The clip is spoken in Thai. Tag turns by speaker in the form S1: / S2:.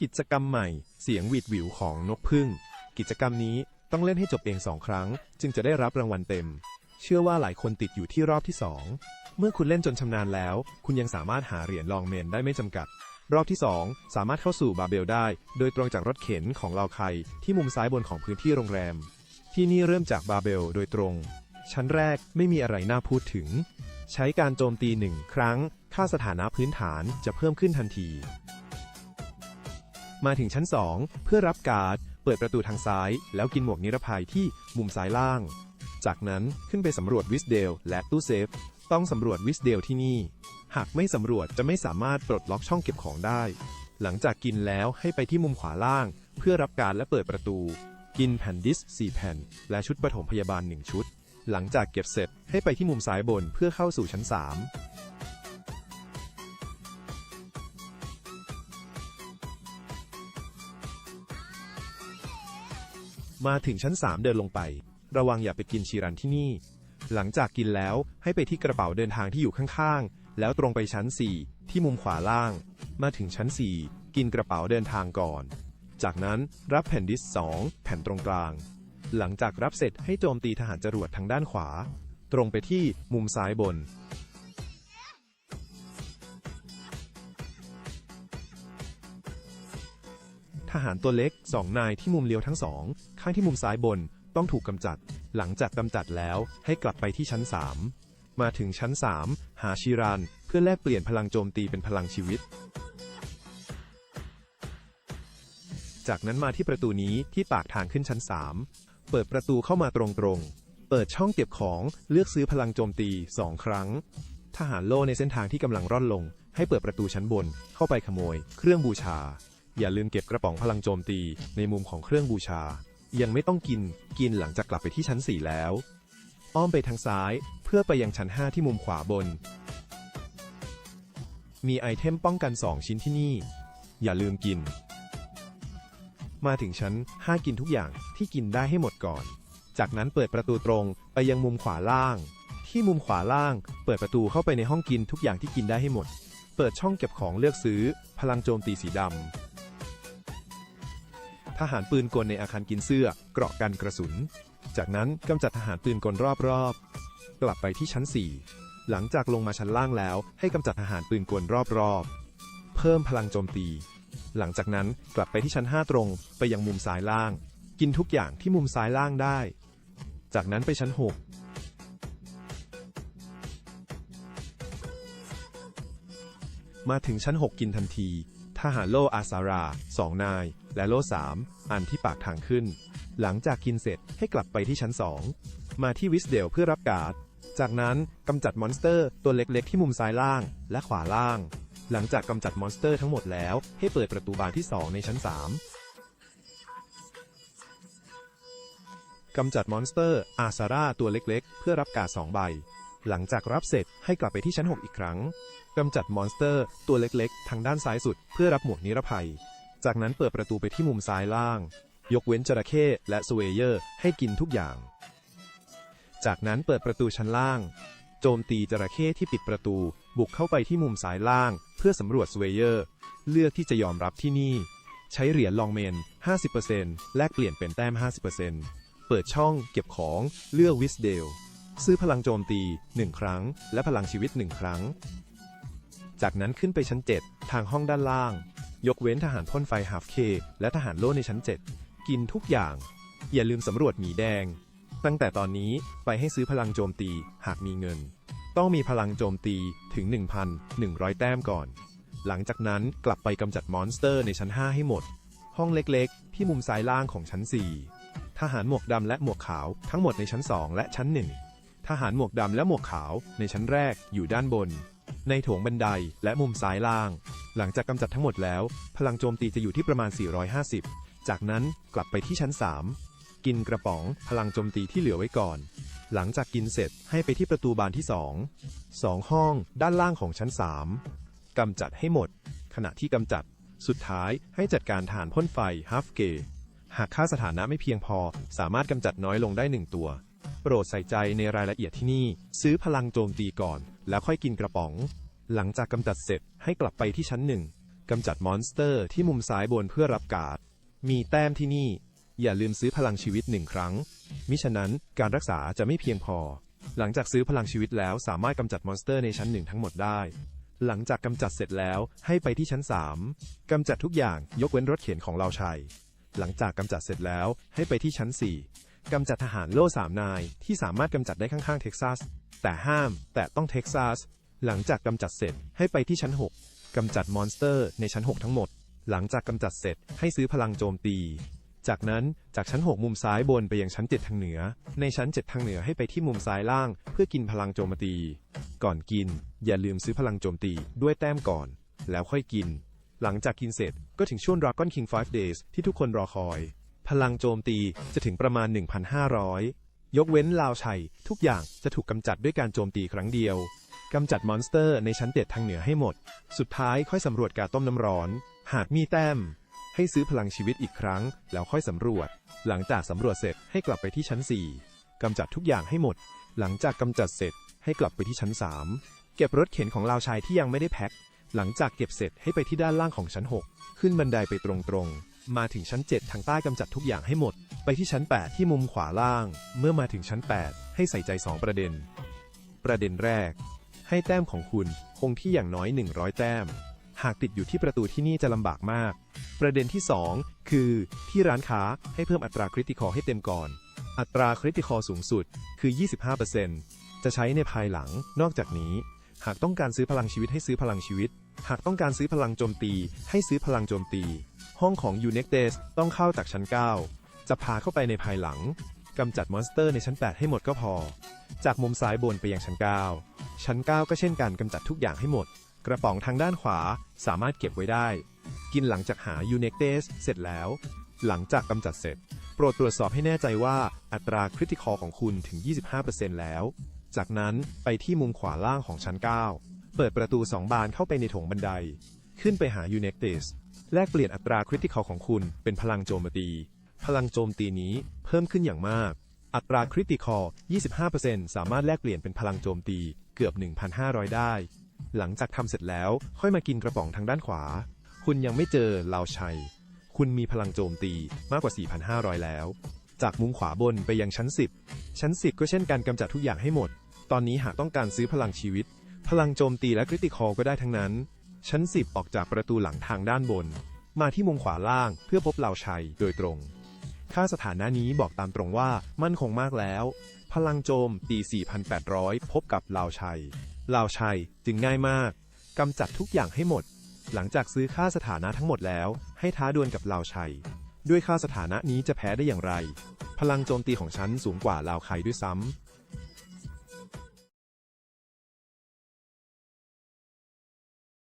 S1: กิจกรรมใหม่ เสียงหวีดหวิวของนกพึ่ง กิจกรรมนี้ต้องเล่นให้จบเองสองครั้ง จึงจะได้รับรางวัลเต็ม เชื่อว่าหลายคนติดอยู่ที่รอบที่2เมื่อคุณเล่นจนชำนาญแล้ว คุณยังสามารถหาเหรียญลองเมนได้ไม่จำกัด รอบที่ 2 สามารถเข้าสู่บาเบลได้ โดยตรงจากรถเข็นของลาวไคที่มุมซ้ายบนของพื้นที่โรงแรม ที่นี่เริ่มจากบาเบลโดยตรง ชั้นแรกไม่มีอะไรน่าพูดถึง ใช้การโจมตีหนึ่งครั้ง ค่าสถานะพื้นฐานจะเพิ่มขึ้นทันที มาถึงชั้น 2 เพื่อรับการ์ด เปิดประตูทางซ้าย แล้วกินหมวกนิรภัยที่มุมซ้ายล่าง จากนั้นขึ้นไปสำรวจวิสเดลและตู้เซฟ ต้องสำรวจวิสเดลที่นี่ หากไม่สำรวจจะไม่สามารถปลดล็อกช่องเก็บของได้ หลังจากกินแล้วให้ไปที่มุมขวาล่าง เพื่อรับการและเปิดประตู กินแผ่นดิส 4 แผ่น และชุดปฐมพยาบาล 1 ชุด หลังจากเก็บเสร็จให้ไปที่มุมซ้ายบนเพื่อเข้าสู่ชั้น 3 มาถึงชั้น 3 เดินลงไป ระวังอย่าไปกินชีรันที่นี่ หลังจากกินแล้วให้ไปที่กระเป๋าเดินทางที่อยู่ข้างๆ แล้วตรงไปชั้น 4 ที่มุมขวาล่าง มาถึงชั้น 4 กินกระเป๋าเดินทางก่อน จากนั้นรับแผ่นดิส2แผ่นตรงกลาง หลังจากรับเสร็จให้โจมตีทหารจรวดทางด้านขวา ตรงไปที่มุมซ้ายบน หารตัวเล็กสองนายที่มุมเลี้ยวทั้งสอง ข้างที่มุมซ้ายบนต้องถูกกำจัด หลังจากกำจัดแล้วให้กลับไปที่ชั้น 3 มาถึงชั้น 3 หาชิรันเพื่อแลกเปลี่ยนพลังโจมตีเป็นพลังชีวิต จากนั้นมาที่ประตูนี้ที่ปากทางขึ้นชั้น 3 เปิดประตูเข้ามาตรงๆ เปิดช่องเก็บของเลือกซื้อพลังโจมตี 2 ครั้ง ทหารโล่ในเส้นทางที่กำลังร่อนลง ให้เปิดประตูชั้นบนเข้าไปขโมย เครื่องบูชา อย่าลืมเก็บกระป๋องพลังโจมตีในมุมของเครื่องบูชา ยังไม่ต้องกิน กินหลังจากกลับไปที่ชั้น 4 แล้ว อ้อมไปทางซ้าย เพื่อไปยังชั้น 5 ที่มุมขวาบน มีไอเทมป้องกัน 2 ชิ้นที่นี่ อย่าลืมกิน มาถึงชั้น 5 กินทุกอย่างที่กินได้ให้หมดก่อน จากนั้นเปิดประตูตรงไปยังมุมขวาล่าง ที่มุมขวาล่าง เปิดประตูเข้าไปในห้องกินทุกอย่างที่กินได้ให้หมด เปิดช่องเก็บของเลือกซื้อ พลังโจมตีสีดำ ทหารปืนกลในอาคารกินเสื้อ เกราะกันกระสุน จากนั้นกำจัดทหารปืนกลรอบๆ กลับไปที่ชั้น 4 หลังจากลงมาชั้นล่างแล้ว ให้กำจัดทหารปืนกลรอบๆ เพิ่มพลังโจมตี หลังจากนั้นกลับไปที่ชั้น 5 ตรงไปยังมุมซ้ายล่าง กินทุกอย่างที่มุมซ้ายล่างได้ จากนั้นไปชั้น 6มาถึงชั้น 6 กินทันที ทหารโลอาซาราสองนาย และโลสามอันที่ปากทางขึ้น หลังจากกินเสร็จให้กลับไปที่ชั้น2มาที่วิสเดลเพื่อรับการ์ด จากนั้นกำจัดมอนสเตอร์ตัวเล็กๆ ที่มุมซ้ายล่างและขวาล่าง หลังจากกำจัดมอนสเตอร์ทั้งหมดแล้วให้เปิดประตูบานที่ 2 ในชั้น 3กำจัดมอนสเตอร์อาซาร่าตัวเล็กๆ เพื่อรับการ์ด2ใบ หลังจากรับเสร็จให้กลับไปที่ชั้น 6 อีกครั้งกำจัดมอนสเตอร์ตัวเล็กๆ ทางด้านซ้ายสุดเพื่อรับหมวกนิรภัย จากนั้นเปิดประตูไปที่มุมซ้ายล่าง ยกเว้นจระเข้และสเวเยอร์ให้กินทุกอย่าง จากนั้นเปิดประตูชั้นล่าง โจมตีจระเข้ที่ปิดประตู บุกเข้าไปที่มุมซ้ายล่าง เพื่อสำรวจสเวเยอร์ เลือกที่จะยอมรับที่นี่ ใช้เหรียญลองเมน 50%แลกเปลี่ยนเป็นแต้ม 50%เปิดช่องเก็บของเลือกวิสเดล ซื้อพลังโจมตี 1 ครั้ง และพลังชีวิต 1 ครั้ง จากนั้นขึ้นไปชั้น 7 ทางห้องด้านล่าง ยกเว้นทหารพ่นไฟฮาฟเคและทหารโล่ในชั้น 7 กินทุกอย่าง อย่าลืมสำรวจหมีแดง ตั้งแต่ตอนนี้ไปให้ซื้อพลังโจมตีหากมีเงิน ต้องมีพลังโจมตีถึง 1,100 แต้มก่อน หลังจากนั้นกลับไปกำจัดมอนสเตอร์ในชั้น 5 ให้หมด ห้องเล็กๆ ที่มุมซ้ายล่างของชั้น 4 ทหารหมวกดำและหมวกขาวทั้งหมดในชั้น 2 และชั้น 1 ทหารหมวกดำและหมวกขาวในชั้นแรกอยู่ด้านบน ในโถงบันไดและมุมซ้ายล่าง หลังจากกำจัดทั้งหมดแล้ว พลังโจมตีจะอยู่ที่ประมาณ 450 จากนั้นกลับไปที่ชั้น 3 กินกระป๋องพลังโจมตีที่เหลือไว้ก่อน หลังจากกินเสร็จให้ไปที่ประตูบานที่ 2 2 ห้องด้านล่างของชั้น 3กำจัดให้หมด ขณะที่กำจัด สุดท้ายให้จัดการฐานพ่นไฟฮัฟเกหากค่าสถานะไม่เพียงพอ สามารถกำจัดน้อยลงได้หนึ่งตัว ปรดใส่ใจในรายละเอียดที่นี่ ซื้อพลังโจมตีก่อน แล้วค่อยกินกระป๋อง หลังจากกำจัดเสร็จให้กลับไปที่ชั้นหนึ่งกำจัดมอนสเตอร์ที่มุมซ้ายบนเพื่อรับการ์ดมีแต้มที่นี่ อย่าลืมซื้อพลังชีวิตหนึ่งครั้ง มิฉะนั้นการรักษาจะไม่เพียงพอ หลังจากซื้อพลังชีวิตแล้วสามารถกำจัดมอนสเตอร์ในชั้นหนึ่งทั้งหมดได้ หลังจากกำจัดเสร็จแล้วให้ไปที่ชั้น 3กำจัดทุกอย่างยกเว้นรถเข็นของเราชัย หลังจากกำจัดเสร็จแล้วให้ไปที่ชั้น 4 กำจัดทหารโล่สามนาย ที่สามารถกำจัดได้ข้างๆเท็กซัส แต่ห้ามแต่ต้องเท็กซัส หลังจากกำจัดเสร็จให้ไปที่ชั้น 6กำจัดมอนสเตอร์ในชั้น 6 ทั้งหมด หลังจากกำจัดเสร็จให้ซื้อพลังโจมตี จากนั้นจากชั้น 6 มุมซ้ายบนไปยังชั้น 7 ทางเหนือ ในชั้น 7 ทางเหนือให้ไปที่มุมซ้ายล่าง เพื่อกินพลังโจมตี ก่อนกิน อย่าลืมซื้อพลังโจมตีด้วยแต้มก่อน แล้วค่อยกิน หลังจากกินเสร็จก็ถึงช่วง Dragon King 5 Days ที่ทุกคนรอคอย พลังโจมตีจะถึงประมาณ 1,500 ยกเว้นลาวชัย ทุกอย่างจะถูกกำจัดด้วยการโจมตีครั้งเดียวกำจัดมอนสเตอร์ในชั้นเด็ดทางเหนือให้หมด สุดท้ายค่อยสำรวจการต้มน้ำร้อน หากมีแต้ม ให้ซื้อพลังชีวิตอีกครั้ง แล้วค่อยสำรวจ หลังจากสำรวจเสร็จให้กลับไปที่ชั้น 4กำจัดทุกอย่างให้หมด หลังจากกำจัดเสร็จให้กลับไปที่ชั้น 3 เก็บรถเข็นของลาวชายที่ยังไม่ได้แพ็คหลังจากเก็บเสร็จให้ไปที่ด้านล่างของชั้น 6 ขึ้นบันไดไปตรงๆ มาถึงชั้น 7 ทางใต้กำจัดทุกอย่างให้หมด ไปที่ชั้น 8 ที่มุมขวาล่าง เมื่อมาถึงชั้น 8 ให้ใส่ใจ 2 ประเด็น ประเด็นแรก ให้แต้มของคุณคงที่อย่างน้อย 100 แต้ม หากติดอยู่ที่ประตูที่นี่จะลำบากมาก ประเด็นที่ 2 คือ ที่ร้านค้าให้เพิ่มอัตราคริติคอให้เต็มก่อน อัตราคริติคอสูงสุดคือ 25%จะใช้ในภายหลัง นอกจากนี้ หากต้องการซื้อพลังชีวิตให้ซื้อพลังชีวิต หากต้องการซื้อพลังโจมตี ให้ซื้อพลังโจมตี ห้องของ u n e c t e s ต้องเข้าจากชั้น 9 จะพาเข้าไปในภายหลังกำจัดมอนสเตอร์ในชั้น 8 ให้หมดก็พอ จากมุมซ้ายบนไปยังชั้น 9 ชั้น 9 ก็เช่นกันกำจัดทุกอย่างให้หมด กระป๋องทางด้านขวาสามารถเก็บไว้ได้ กินหลังจากหา u n e c t e s เสร็จแล้ว หลังจากกำจัดเสร็จ โปรดตรวจสอบให้แน่ใจว่าอัตราคริติคอของคุณถึง 25%แล้ว จากนั้นไปที่มุมขวาล่างของชั้น 9 เปิดประตู2บานเข้าไปในถงบันได ขึ้นไปหา u n e c t e s แลกเปลี่ยนอัตราคริติคอลของคุณเป็นพลังโจมตี พลังโจมตีนี้เพิ่มขึ้นอย่างมาก อัตราคริติคอล 25%สามารถแลกเปลี่ยนเป็นพลังโจมตีเกือบ 1,500 ได้ หลังจากทำเสร็จแล้วค่อยมากินกระป๋องทางด้านขวา คุณยังไม่เจอลาวชัย คุณมีพลังโจมตีมากกว่า 4,500 แล้ว จากมุมขวาบนไปยังชั้น 10 ชั้น 10 ก็เช่นการกำจัดทุกอย่างให้หมด ตอนนี้หากต้องการซื้อพลังชีวิต พลังโจมตีและคริติคอลก็ได้ทั้งนั้น ชั้น 10 ออกจากประตูหลังทางด้านบน มาที่มุมขวาล่างเพื่อพบเหล่าชัยโดยตรง ค่าสถานะนี้บอกตามตรงว่ามั่นคงมากแล้ว พลังโจมตี 4,800 พบกับเหล่าชัยเหล่าชัยจึงง่ายมากกำจัดทุกอย่างให้หมด หลังจากซื้อค่าสถานะทั้งหมดแล้ว ให้ท้าดวลกับเหล่าชัย ด้วยค่าสถานะนี้จะแพ้ได้อย่างไร พลังโจมตีของฉันสูงกว่าเหล่าวไคด้วยซ้ำ